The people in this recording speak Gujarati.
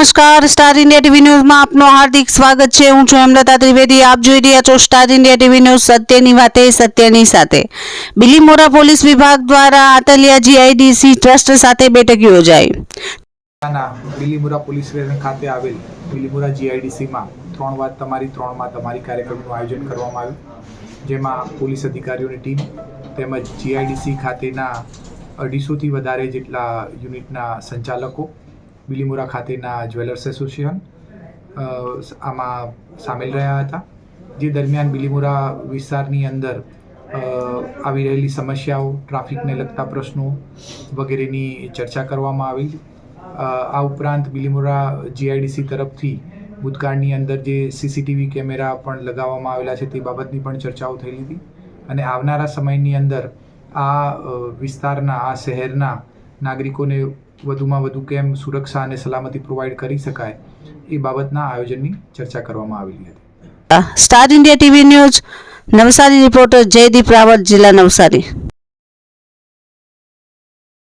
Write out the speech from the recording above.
નમસ્કાર, સ્ટાર ઇન્ડિયા ટીવી ન્યૂઝમાં આપનું હાર્દિક સ્વાગત છે. હું છું હેમલતા ત્રિવેદી. આપ જોઈ રહ્યા છો સ્ટાર ઇન્ડિયા ટીવી ન્યૂઝ સત્યની વાતે, સત્યની સાથે. બિલીમોરા પોલીસ વિભાગ દ્વારા આતલિયા જીઆઈડીસી ટ્રસ્ટ સાથે બેઠક યોજાઈ. બિલીમોરા પોલીસ ખાતે આવેલ બિલીમોરા જીઆઈડીસીમાં ત્રણ વાત તમારી, ત્રણમાં તમારી કાર્યક્રમનું આયોજન કરવામાં આવ્યું. જેમાં પોલીસ અધિકારીઓની ટીમ તેમજ જીઆઈડીસી ખાતેના અઢીસોથી વધારે જેટલા યુનિટના સંચાલકો બિલીમુરા ખાતેના જ્વેલર્સ એસોસિએશન આમાં સામેલ રહ્યા હતા. જે દરમિયાન બિલીમુરા વિસ્તારની અંદર આવી રહેલી સમસ્યાઓ, ટ્રાફિકને લગતા પ્રશ્નો વગેરેની ચર્ચા કરવામાં આવી. આ ઉપરાંત બિલીમોરા જીઆઈડીસી તરફથી ભૂતકાળની અંદર જે સીસીટીવી કેમેરા પણ લગાવવામાં આવેલા છે તે બાબતની પણ ચર્ચાઓ થયેલી હતી અને આવનારા સમયની અંદર આ વિસ્તારના, આ શહેરના નાગરિકોને વધુમાં વધુ કેમ સુરક્ષા અને સલામતી પ્રોવાઈડ કરી શકાય એ બાબતના આયોજનની ચર્ચા કરવામાં આવેલી હતી. Star India TV news Navsari reporter Jaydeep Rawat જિલ્લા નવસારી.